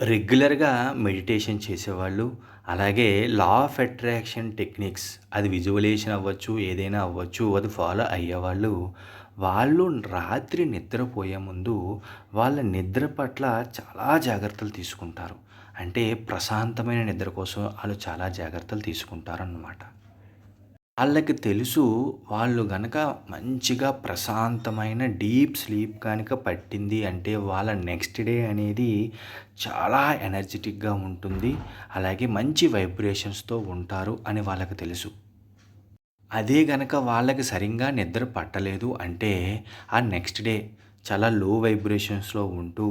రెగ్యులర్‌గా మెడిటేషన్ చేసేవాళ్ళు, అలాగే లా ఆఫ్ అట్రాక్షన్ టెక్నిక్స్ అది విజువలేషన్ అవ్వచ్చు, ఏదైనా అవ్వచ్చు. అది ఫాలో అయ్యేవాళ్ళు, వాళ్ళు రాత్రి నిద్రపోయే ముందు వాళ్ళ నిద్ర పట్ల చాలా జాగ్రత్తలు తీసుకుంటారు. అంటే ప్రశాంతమైన నిద్ర కోసం వాళ్ళు చాలా జాగ్రత్తలు తీసుకుంటారు అన్నమాట వాళ్ళకి తెలుసు వాళ్ళు గనక మంచిగా ప్రశాంతమైన డీప్ స్లీప్ కనుక పట్టింది అంటే వాళ్ళ నెక్స్ట్ డే అనేది చాలా ఎనర్జిటిక్‌గా ఉంటుంది. అలాగే మంచి వైబ్రేషన్స్‌తో ఉంటారు అని వాళ్ళకి తెలుసు. అదే గనక వాళ్ళకి సరిగ్గా నిద్ర పట్టలేదు అంటే ఆ నెక్స్ట్ డే చాలా లో వైబ్రేషన్స్‌లో ఉంటూ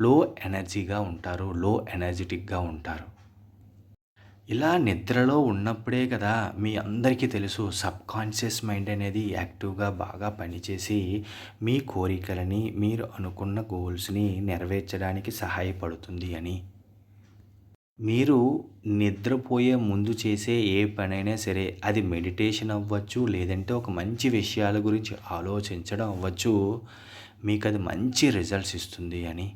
లో ఎనర్జీగా ఉంటారు. లో ఎనర్జిటిక్‌గా ఉంటారు. ఇలా నిద్రలో ఉన్నప్పుడే కదా మీ అందరికీ తెలుసు సబ్ కాన్షియస్ మైండ్ అనేది యాక్టివ్‌గా బాగా పనిచేసి మీ కోరికలని, మీరు అనుకున్న గోల్స్‌ని నెరవేర్చడానికి సహాయపడుతుంది అని. మీరు నిద్రపోయే ముందు చేసే ఏ పనైనా సరే అది మెడిటేషన్ అవ్వచ్చు, లేదంటే ఒక మంచి విషయాల గురించి ఆలోచించడం అవ్వచ్చు. మీకు అది మంచి రిజల్ట్స్ ఇస్తుంది అని.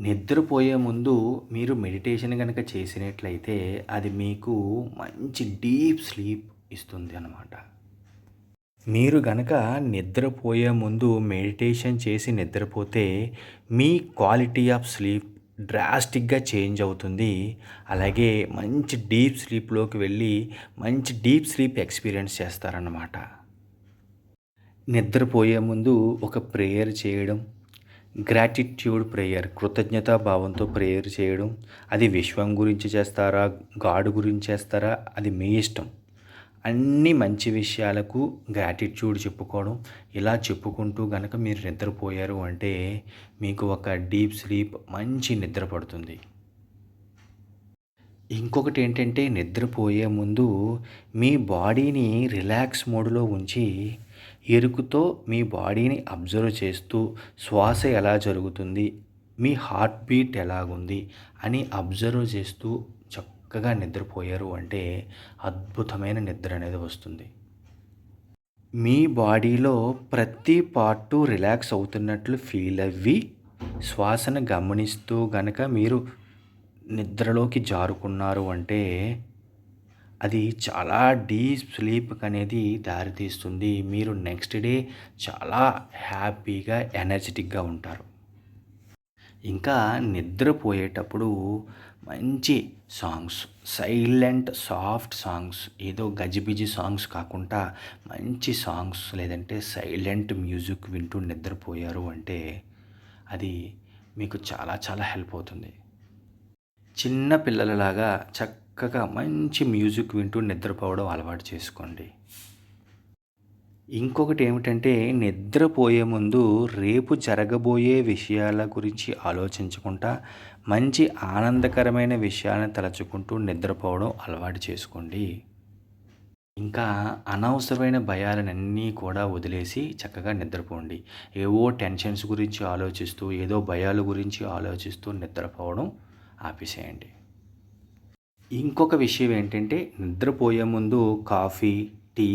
నిద్రపోయే ముందు మీరు మెడిటేషన్ కనుక చేసినట్లయితే అది మీకు మంచి డీప్ స్లీప్ ఇస్తుంది అనమాట మీరు గనక నిద్రపోయే ముందు మెడిటేషన్ చేసి నిద్రపోతే మీ క్వాలిటీ ఆఫ్ స్లీప్ డ్రాస్టిక్‌గా చేంజ్ అవుతుంది. అలాగే మంచి డీప్ స్లీప్‌లోకి వెళ్ళి మంచి డీప్ స్లీప్ ఎక్స్‌పీరియన్స్ చేస్తారన్నమాట. నిద్రపోయే ముందు ఒక ప్రేయర్ చేయడం, గ్రాటిట్యూడ్ ప్రేయర్ కృతజ్ఞతా భావంతో ప్రేయర్ చేయడం. అది విశ్వం గురించి చేస్తారా? గాడ్ గురించి చేస్తారా? అది మీ ఇష్టం. అన్ని మంచి విషయాలకు గ్రాటిట్యూడ్ చెప్పుకోవడం. ఇలా చెప్పుకుంటూ గనక మీరు నిద్రపోయారు అంటే మీకు ఒక డీప్ స్లీప్ మంచి నిద్ర పడుతుంది. ఇంకొకటి ఏంటంటే నిద్రపోయే ముందు మీ బాడీని రిలాక్స్ మోడ్‌లో ఉంచి ఎరుకుతో మీ బాడీని అబ్జర్వ్ చేస్తూ శ్వాస ఎలా జరుగుతుంది? మీ హార్ట్ బీట్ ఎలాగుంది? అని అబ్జర్వ్ చేస్తూ చక్కగా నిద్రపోయారు అంటే అద్భుతమైన నిద్ర అనేది వస్తుంది. మీ బాడీలో ప్రతి పార్టు రిలాక్స్ అవుతున్నట్లు ఫీల్ అవ్వి శ్వాసను గమనిస్తూ గనక మీరు నిద్రలోకి జారుకున్నారు అంటే అది చాలా డీప్ స్లీప్‌కనేది దారితీస్తుంది. మీరు నెక్స్ట్ డే చాలా హ్యాపీగా, ఎనర్జిటిక్‌గా ఉంటారు. ఇంకా నిద్రపోయేటప్పుడు మంచి సాంగ్స్ సైలెంట్ సాఫ్ట్ సాంగ్స్ ఏదో గజిబిజి సాంగ్స్ కాకుండా మంచి సాంగ్స్ లేదంటే సైలెంట్ మ్యూజిక్ వింటూ నిద్రపోయారు అంటే అది మీకు చాలా చాలా హెల్ప్ అవుతుంది. చిన్న పిల్లలలాగా చక్కగా మంచి మ్యూజిక్ వింటూ నిద్రపోవడం అలవాటు చేసుకోండి. ఇంకొకటి ఏమిటంటే నిద్రపోయే ముందు రేపు జరగబోయే విషయాల గురించి ఆలోచించకుండా మంచి ఆనందకరమైన విషయాలను తలచుకుంటూ నిద్రపోవడం అలవాటు చేసుకోండి. ఇంకా అనవసరమైన భయాలన్నీ కూడా వదిలేసి చక్కగా నిద్రపోండి. ఏవో టెన్షన్స్ గురించి ఆలోచిస్తూ, ఏదో భయాల గురించి ఆలోచిస్తూ నిద్రపోవడం ఆపేసేయండి. ఇంకొక విషయం ఏంటంటే నిద్రపోయే ముందు కాఫీ, టీ,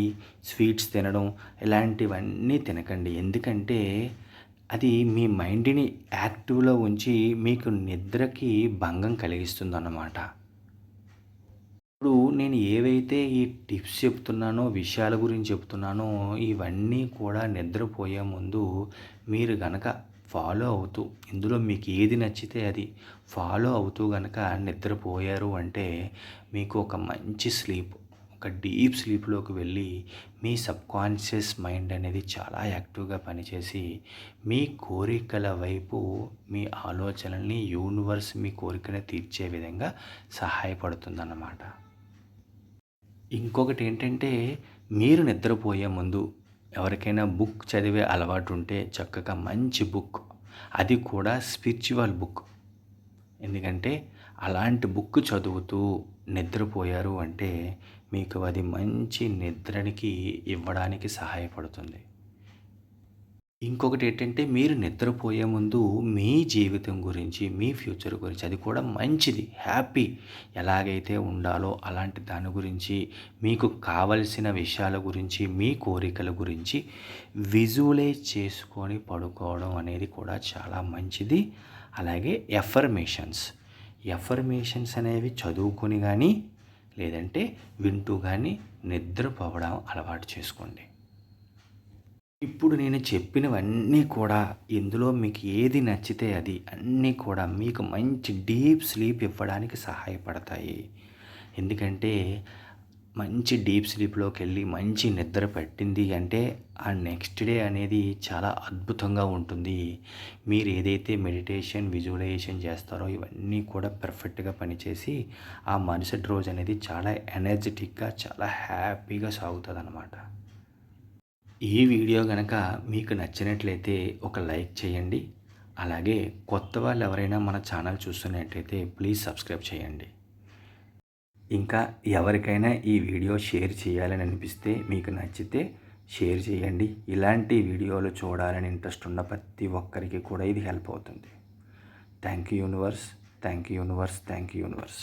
స్వీట్స్ తినడం ఇలాంటివన్నీ తినకండి. ఎందుకంటే అది మీ మైండ్‌ని యాక్టివ్‌లో ఉంచి మీకు నిద్రకి భంగం కలిగిస్తుందన్నమాట. ఇప్పుడు నేను ఏవైతే ఈ టిప్స్ చెప్తున్నానో, విషయాల గురించి చెప్తున్నానో ఇవన్నీ కూడా నిద్రపోయే ముందు మీరు గనక ఫాలో అవుతూ ఇందులో మీకు ఏది నచ్చితే అది ఫాలో అవుతూ గనక నిద్రపోయారు అంటే మీకు ఒక మంచి స్లీప్ ఒక డీప్ స్లీప్‌లోకి వెళ్ళి మీ సబ్‌కాన్షియస్ మైండ్ అనేది చాలా యాక్టివ్‌గా పనిచేసి మీ కోరికల వైపు మీ ఆలోచనల్ని యూనివర్స్ మీ కోరికను తీర్చే విధంగా సహాయపడుతుందన్నమాట. ఇంకొకటి ఏంటంటే మీరు నిద్రపోయే ముందు ఎవరికైనా బుక్ చదివే అలవాటు ఉంటే చక్కగా మంచి బుక్ అది కూడా స్పిరిచువల్ బుక్. ఎందుకంటే అలాంటి బుక్ చదువుతూ నిద్రపోయారు అంటే మీకు అది మంచి నిద్రనికి ఇవ్వడానికి సహాయపడుతుంది. ఇంకొకటి ఏంటంటే మీరు నిద్రపోయే ముందు మీ జీవితం గురించి, మీ ఫ్యూచర్ గురించి అది కూడా మంచిది హ్యాపీ ఎలాగైతే ఉండాలో అలాంటి దాని గురించి, మీకు కావలసిన విషయాల గురించి, మీ కోరికల గురించి విజువలైజ్ చేసుకొని పడుకోవడం అనేది కూడా చాలా మంచిది. అలాగే ఎఫర్మేషన్స్ ఎఫర్మేషన్స్ అనేవి చదువుకొని కానీ లేదంటే వింటూ కానీ నిద్రపోవడం అలవాటు చేసుకోండి ఇప్పుడు నేను చెప్పినవన్నీ కూడా ఇందులో మీకు ఏది నచ్చితే అది అన్నీ కూడా మీకు మంచి డీప్ స్లీప్ ఇవ్వడానికి సహాయపడతాయి. ఎందుకంటే మంచి డీప్ స్లీప్లోకి వెళ్ళి మంచి నిద్ర పట్టింది అంటే ఆ నెక్స్ట్ డే అనేది చాలా అద్భుతంగా ఉంటుంది. మీరు ఏదైతే మెడిటేషన్ విజువలైజేషన్ చేస్తారో ఇవన్నీ కూడా పర్ఫెక్ట్గా పనిచేసి ఆ మరుసటి రోజు అనేది చాలా ఎనర్జెటిక్గా చాలా హ్యాపీగా సాగుతుంది అన్నమాట ఈ వీడియో కనుక మీకు నచ్చినట్లయితే ఒక లైక్ చేయండి. అలాగే కొత్త వాళ్ళు ఎవరైనా మన ఛానల్ చూస్తున్నట్లయితే ప్లీజ్ సబ్స్క్రైబ్ చేయండి. ఇంకా ఎవరికైనా ఈ వీడియో షేర్ చేయాలని అనిపిస్తే మీకు నచ్చితే షేర్ చేయండి. ఇలాంటి వీడియోలు చూడాలని ఇంట్రెస్ట్ ఉన్న ప్రతి ఒక్కరికి కూడా ఇది హెల్ప్ అవుతుంది. Thank you universe thank you universe thank you universe.